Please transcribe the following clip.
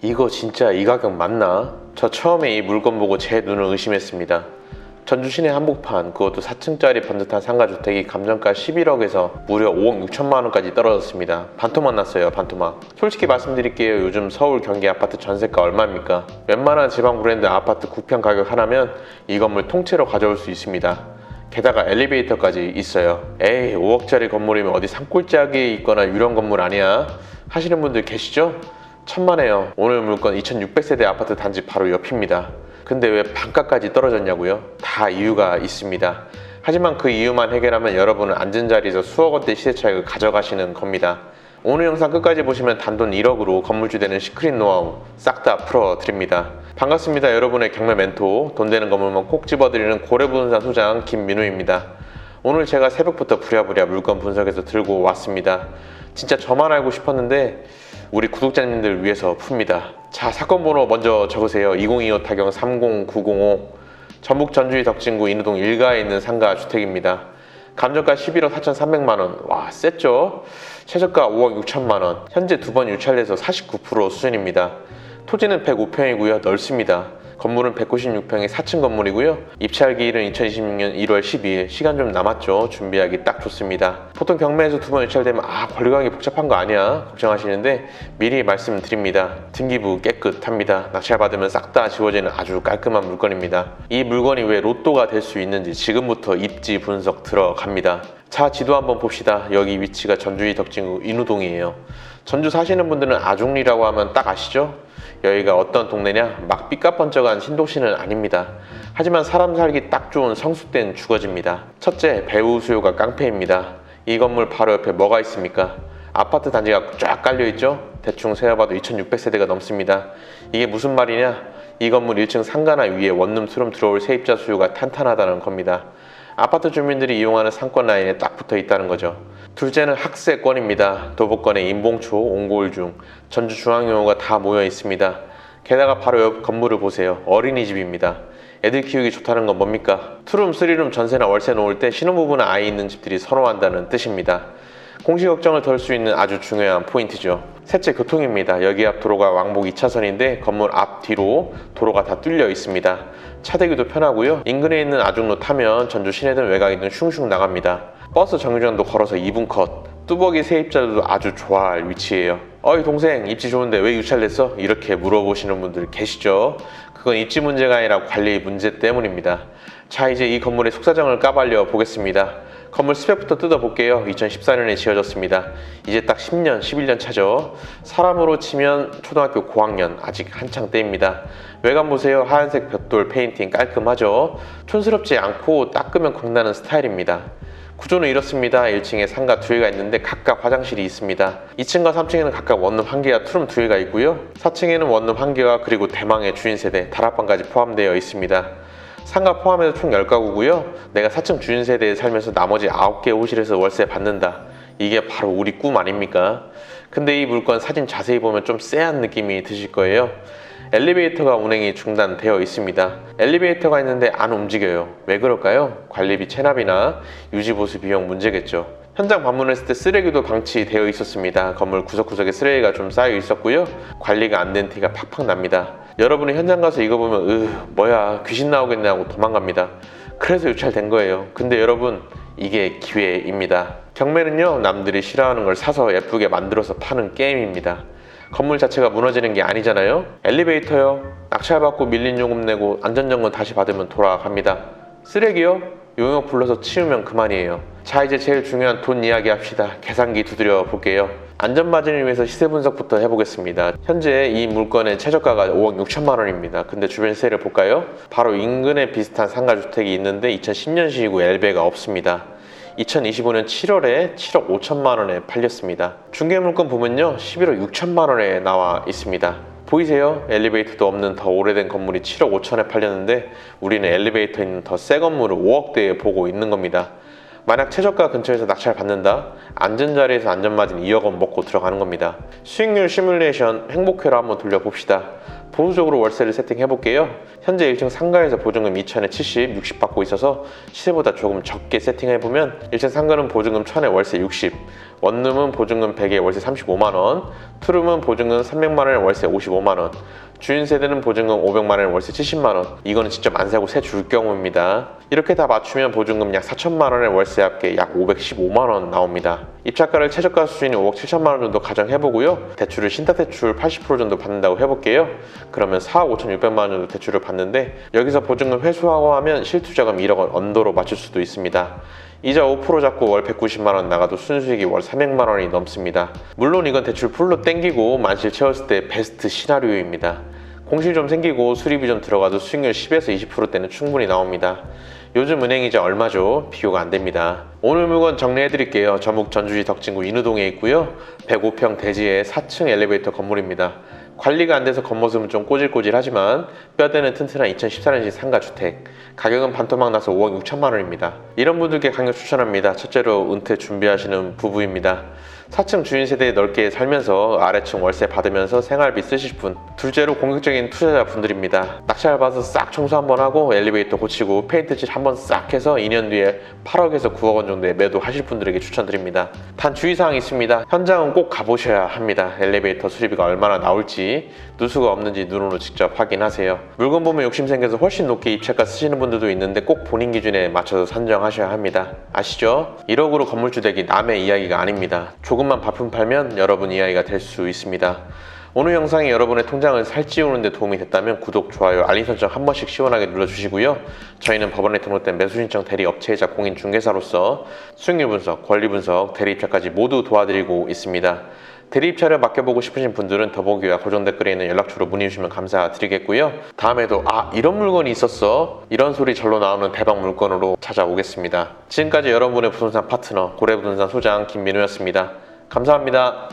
이거 진짜 이 가격 맞나? 저 처음에 이 물건 보고 제 눈을 의심했습니다. 전주 시내 한복판 그것도 4층짜리 번듯한 상가주택이 감정가 11억에서 무려 5억 6천만 원까지 떨어졌습니다. 반토막 났어요 반토막. 솔직히 말씀드릴게요 요즘 서울 경기 아파트 전세가 얼마입니까? 웬만한 지방 브랜드 아파트 구평 가격 하나면 이 건물 통째로 가져올 수 있습니다. 게다가 엘리베이터까지 있어요. 에이 5억짜리 건물이면 어디 산골짜기에 있거나 유령 건물 아니야? 하시는 분들 계시죠? 천만에요. 오늘 물건 2600세대 아파트 단지 바로 옆입니다. 근데 왜 반가까지 떨어졌냐고요? 다 이유가 있습니다. 하지만 그 이유만 해결하면 여러분은 앉은 자리에서 수억 원대 시세 차익을 가져가시는 겁니다. 오늘 영상 끝까지 보시면 단돈 1억으로 건물주 되는 시크릿 노하우 싹 다 풀어드립니다. 반갑습니다. 여러분의 경매 멘토 돈 되는 건물만 콕 집어드리는 고래부동산 소장 김민우입니다. 오늘 제가 새벽부터 부랴부랴 물건 분석해서 들고 왔습니다. 진짜 저만 알고 싶었는데 우리 구독자님들 위해서 풉니다. 자, 사건 번호 먼저 적으세요. 2025 타경 30905 전북 전주의 덕진구 인우동 일가에 있는 상가 주택입니다. 감정가 11억 4,300만 원. 와, 셌죠? 최저가 5억 6천만 원. 현재 두 번 유찰돼서 49% 수준입니다. 토지는 105평이고요. 넓습니다. 건물은 196평의 4층 건물이고요. 입찰 기일은 2026년 1월 12일. 시간 좀 남았죠. 준비하기 딱 좋습니다. 보통 경매에서 두번 유찰되면 아 권리관계 복잡한 거 아니야 걱정하시는데 미리 말씀드립니다. 등기부 깨끗합니다. 낙찰 받으면 싹 다 지워지는 아주 깔끔한 물건입니다. 이 물건이 왜 로또가 될 수 있는지 지금부터 입지 분석 들어갑니다. 자 지도 한번 봅시다. 여기 위치가 전주의 덕진구 인우동이에요. 전주 사시는 분들은 아중리라고 하면 딱 아시죠? 여기가 어떤 동네냐? 막 삐까번쩍한 신도시는 아닙니다. 하지만 사람 살기 딱 좋은 성숙된 주거지입니다. 첫째, 배우 수요가 깡패입니다. 이 건물 바로 옆에 뭐가 있습니까? 아파트 단지가 쫙 깔려있죠? 대충 세어봐도 2600세대가 넘습니다. 이게 무슨 말이냐? 이 건물 1층 상가나 위에 원룸 투룸 들어올 세입자 수요가 탄탄하다는 겁니다. 아파트 주민들이 이용하는 상권 라인에 딱 붙어 있다는 거죠. 둘째는 학세권입니다. 도보권에 인봉초, 옹골중, 전주중앙용어가 다 모여 있습니다. 게다가 바로 옆 건물을 보세요. 어린이집입니다. 애들 키우기 좋다는 건 뭡니까? 투룸, 쓰리룸 전세나 월세 놓을 때 신혼부부나 아이 있는 집들이 선호한다는 뜻입니다. 공시 걱정을 덜 수 있는 아주 중요한 포인트죠. 셋째 교통입니다. 여기 앞 도로가 왕복 2차선인데 건물 앞 뒤로 도로가 다 뚫려 있습니다. 차대기도 편하고요. 인근에 있는 아중로 타면 전주 시내든 외곽이든 슝슝 나갑니다. 버스 정류장도 걸어서 2분 컷. 뚜벅이 세입자들도 아주 좋아할 위치예요. 어이 동생 입지 좋은데 왜 유찰됐어? 이렇게 물어보시는 분들 계시죠? 그건 입지 문제가 아니라 관리 문제 때문입니다. 자 이제 이 건물의 속사정을 까발려 보겠습니다. 건물 스펙부터 뜯어볼게요. 2014년에 지어졌습니다. 이제 딱 10년, 11년 차죠. 사람으로 치면 초등학교 고학년, 아직 한창 때입니다. 외관 보세요. 하얀색 벽돌 페인팅 깔끔하죠. 촌스럽지 않고 닦으면 광나는 스타일입니다. 구조는 이렇습니다. 1층에 상가 두 개가 있는데 각각 화장실이 있습니다. 2층과 3층에는 각각 원룸 한 개와 투룸 두 개가 있고요. 4층에는 원룸 한 개와 그리고 대망의 주인 세대, 다락방까지 포함되어 있습니다. 상가 포함해서 총 10가구고요. 내가 4층 주인 세대에 살면서 나머지 9개 호실에서 월세 받는다. 이게 바로 우리 꿈 아닙니까? 근데 이 물건 사진 자세히 보면 좀 쎄한 느낌이 드실 거예요. 엘리베이터가 운행이 중단되어 있습니다. 엘리베이터가 있는데 안 움직여요. 왜 그럴까요? 관리비 체납이나 유지보수 비용 문제겠죠. 현장 방문했을 때 쓰레기도 방치되어 있었습니다. 건물 구석구석에 쓰레기가 좀 쌓여 있었고요. 관리가 안 된 티가 팍팍 납니다. 여러분이 현장 가서 이거 보면 으 뭐야 귀신 나오겠네 하고 도망갑니다. 그래서 유찰된 거예요. 근데 여러분 이게 기회입니다. 경매는요 남들이 싫어하는 걸 사서 예쁘게 만들어서 파는 게임입니다. 건물 자체가 무너지는 게 아니잖아요. 엘리베이터요. 낙찰받고 밀린 요금 내고 안전점검 다시 받으면 돌아갑니다. 쓰레기요? 용역 불러서 치우면 그만이에요. 자 이제 제일 중요한 돈 이야기 합시다. 계산기 두드려 볼게요. 안전마진을 위해서 시세 분석부터 해보겠습니다. 현재 이 물건의 최저가가 5억 6천만 원입니다. 근데 주변 시세를 볼까요? 바로 인근에 비슷한 상가주택이 있는데 2010년식이고 엘베가 없습니다. 2025년 7월에 7억 5천만 원에 팔렸습니다. 중개 물건 보면요. 11억 6천만 원에 나와 있습니다. 보이세요? 엘리베이터도 없는 더 오래된 건물이 7억 5천에 팔렸는데 우리는 엘리베이터 있는 더 새 건물을 5억대에 보고 있는 겁니다. 만약 최저가 근처에서 낙찰 받는다? 앉은 자리에서 안전마진 2억 원 먹고 들어가는 겁니다. 수익률 시뮬레이션 행복회로 한번 돌려봅시다. 보수적으로 월세를 세팅해 볼게요. 현재 1층 상가에서 보증금 2천에 70, 60 받고 있어서 시세보다 조금 적게 세팅해 보면 1층 상가는 보증금 1000에 월세 60, 원룸은 보증금 100에 월세 35만원, 투룸은 보증금 300만원에 월세 55만원, 주인 세대는 보증금 500만원에 월세 70만 원. 이거는 직접 안 사고 새줄 경우입니다. 이렇게 다 맞추면 보증금 약 4천만 원에 월세 합계 약 515만 원 나옵니다. 입찰가를 최저가 수준이 5억 7천만 원 정도 가정해보고요. 대출을 신탁대출 80% 정도 받는다고 해볼게요. 그러면 4억 5천6백만원 정도 대출을 받는데 여기서 보증금 회수하고 하면 실투자금 1억 원 언더로 맞출 수도 있습니다. 이자 5% 잡고 월 190만 원 나가도 순수익이 월 300만 원이 넘습니다. 물론 이건 대출 풀로 땡기고 만실 채웠을 때 베스트 시나리오입니다. 공실 좀 생기고 수리비 좀 들어가도 수익률 10에서 20%대는 충분히 나옵니다. 요즘 은행이자 얼마죠? 비교가 안 됩니다. 오늘 물건 정리해 드릴게요. 전북 전주시 덕진구 인우동에 있고요. 105평 대지의 4층 엘리베이터 건물입니다. 관리가 안 돼서 겉모습은 좀 꼬질꼬질하지만 뼈대는 튼튼한 2014년식 상가주택 가격은 반토막 나서 5억 6천만 원입니다 이런 분들께 강력 추천합니다 첫째로 은퇴 준비하시는 부부입니다 4층 주인 세대에 넓게 살면서 아래층 월세 받으면서 생활비 쓰실 분 둘째로 공격적인 투자자분들입니다. 낙찰 받아서 싹 청소 한번 하고 엘리베이터 고치고 페인트칠 한번 싹 해서 2년 뒤에 8억에서 9억 원 정도에 매도하실 분들에게 추천드립니다. 단 주의사항이 있습니다. 현장은 꼭 가보셔야 합니다. 엘리베이터 수리비가 얼마나 나올지 누수가 없는지 눈으로 직접 확인하세요. 물건 보면 욕심 생겨서 훨씬 높게 입찰가 쓰시는 분들도 있는데 꼭 본인 기준에 맞춰서 산정하셔야 합니다. 아시죠? 1억으로 건물주 되기 남의 이야기가 아닙니다 조금만 바품 팔면 여러분 이야기가 될 수 있습니다 오늘 영상이 여러분의 통장을 살찌우는 데 도움이 됐다면 구독, 좋아요, 알림 설정 한 번씩 시원하게 눌러주시고요. 저희는 법원에 등록된 매수신청 대리 업체이자 공인 중개사로서 수익률 분석, 권리 분석, 대리 입찰까지 모두 도와드리고 있습니다. 대리 입찰을 맡겨보고 싶으신 분들은 더보기와 고정 댓글에 있는 연락처로 문의 주시면 감사드리겠고요. 다음에도 아 이런 물건이 있었어 이런 소리 절로 나오는 대박 물건으로 찾아오겠습니다. 지금까지 여러분의 부동산 파트너 고래부동산 소장 김민우였습니다. 감사합니다.